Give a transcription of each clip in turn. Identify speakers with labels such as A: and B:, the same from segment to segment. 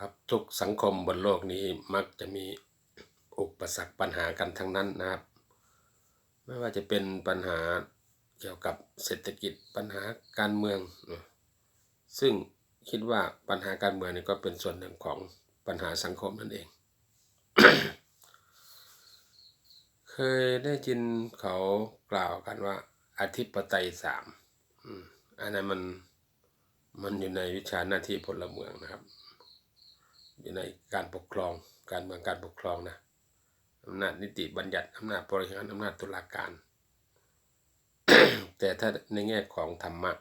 A: ครับทุกสังคมบนโลกนี้มักจะมีอุปสรรคปัญหากันทั้งนั้นนะครับ ไม่ว่าจะเป็นปัญหาเกี่ยวกับเศรษฐกิจปัญหาการเมือง ซึ่งคิดว่าปัญหาการเมืองนี่ก็เป็นส่วนหนึ่งของปัญหาสังคมนั่นเอง เคยได้ยินเขากล่าวกันว่าอธิปไตยสามอืมอันนั้นมันมันอยู่ในวิชาหน้าที่พลเมืองนะครับ อยู่ในการปกครองการเมืองการปกครองนะอำนาจนิติบัญญัติอำนาจบริหารอำนาจตุลาการ แต่ถ้าในแง่ของธรรมะ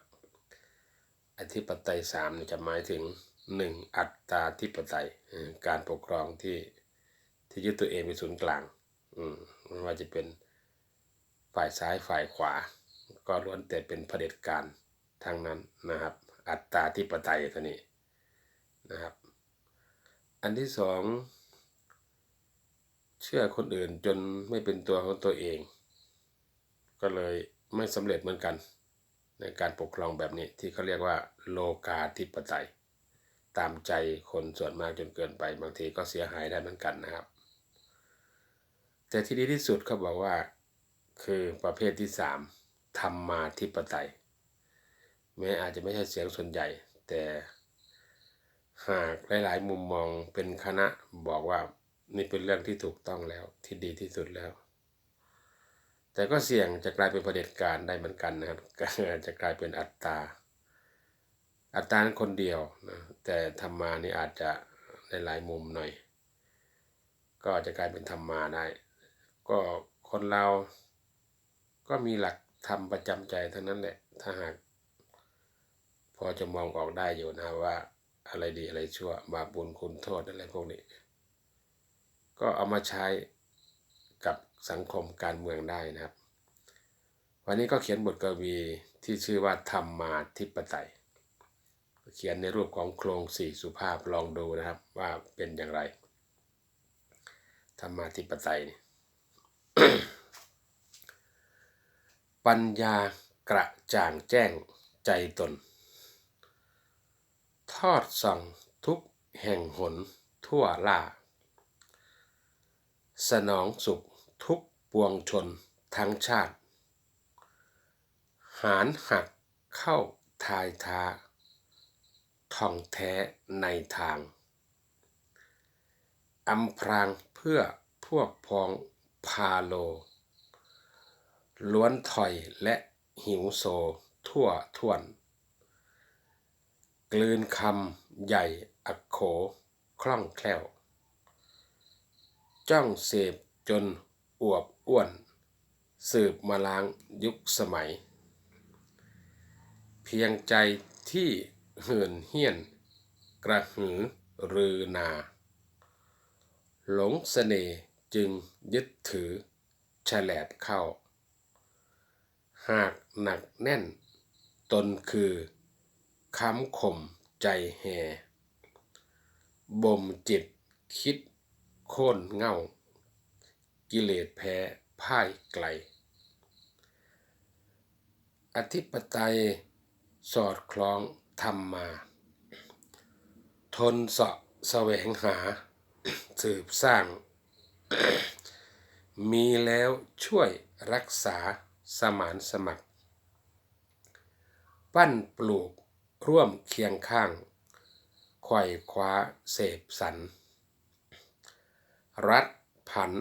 A: อธิปไตยสามจะหมายถึงหนึ่งอัตตาธิปไตยการปกครองที่ที่ยึดตัวเองเป็นศูนย์กลางอืมไม่ว่าจะเป็นฝ่ายซ้ายฝ่ายขวา ก็ล้วนแต่เป็นเผด็จการทางนั้นนะครับ อัตตาธิปไตยตัวนี้นะครับ อันที่สองเชื่อคนอื่นจนไม่เป็นตัวของตัวเอง ก็เลยไม่สำเร็จเหมือนกัน ในการปกครองแบบนี้ที่เขาเรียกว่าโลกาธิปไตย ตามใจคนส่วนมากจนเกินไป บางทีก็เสียหายได้เหมือนกันนะครับ แต่ที่ดีที่สุดเขาบอกว่าคือประเภทที่สามธรรมาธิปไตยแม้อาจจะไม่ใช่เสียงส่วนใหญ่ แต่ หากหลายๆ มุมมองเป็นคณะบอกว่านี่เป็นเรื่องที่ถูกต้องแล้วที่ดีที่สุดแล้ว แต่ก็เสี่ยงจะกลายเป็นประเผด็จการได้เหมือนกันนะครับจะกลายเป็นอัตตา อัตตานคนเดียวนะแต่ธรรมานี่อาจจะในหลายมุมหน่อย ก็จะกลายเป็นธรรมาได้ ก็คนเราก็มีหลักธรรมประจำใจทั้งนั้นแหละถ้าหากพอจะมองออกได้อยู่นะว่า อะไรดีอะไรชั่ว บาปบุญคุณโทษอะไรพวกนี้ ก็เอามาใช้กับสังคมการเมืองได้นะครับ วันนี้ก็เขียนบทกวีที่ชื่อว่าธรรมมาธิปไตย เขียนในรูปของโครงสี่สุภาพลองดูนะครับว่าเป็นอย่างไรธรรมาธิปไตยนี่ปัญญากระจ่างแจ้งใจตน ทอดส่องทุกแห่งหนทั่วล่า สนองสุขทุกปวงชนทั้งชาติ หารหักเข้าทายทาท่องแท้ในทางอำพรางเพื่อพวกพ้องพาโล ล้วนถอยและหิวโซทั่วท่วน กลืนคำใหญ่อักโข คล่องแคล่ว จ้องเสพจนอวบอ้วน สืบมาล้างยุคสมัย เพียงใจที่เหื่นเหี้ยน กระหือรือนา หลงเสน่ห์จึงยึดถือแฉลบเข้า หากหนักแน่น ตนคือ ค้ำข่มใจแห่บ่มจิตคิดโค่นเง่า กิเลสแพ้พ่ายไกล อธิปไตยสอดคล้องธรรมมา ทนเสาะแสวงหา สืบสร้าง มีแล้วช่วยรักษาสมานสมัคร ปั้นปลูก ร่วมเคียงข้างไขว่คว้าเสพสรรรัฐผัน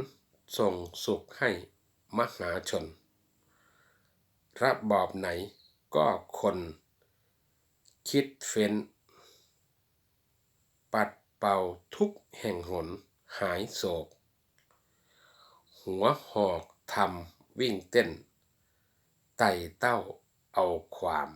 A: ส่งสุขให้มหาชนระบอบไหนก็คน คิดเฟ้น ปัดเป่าทุกแห่งหนหายโศก หัวหอกทำวิ่งเต้น ไต่เต้าเอาความ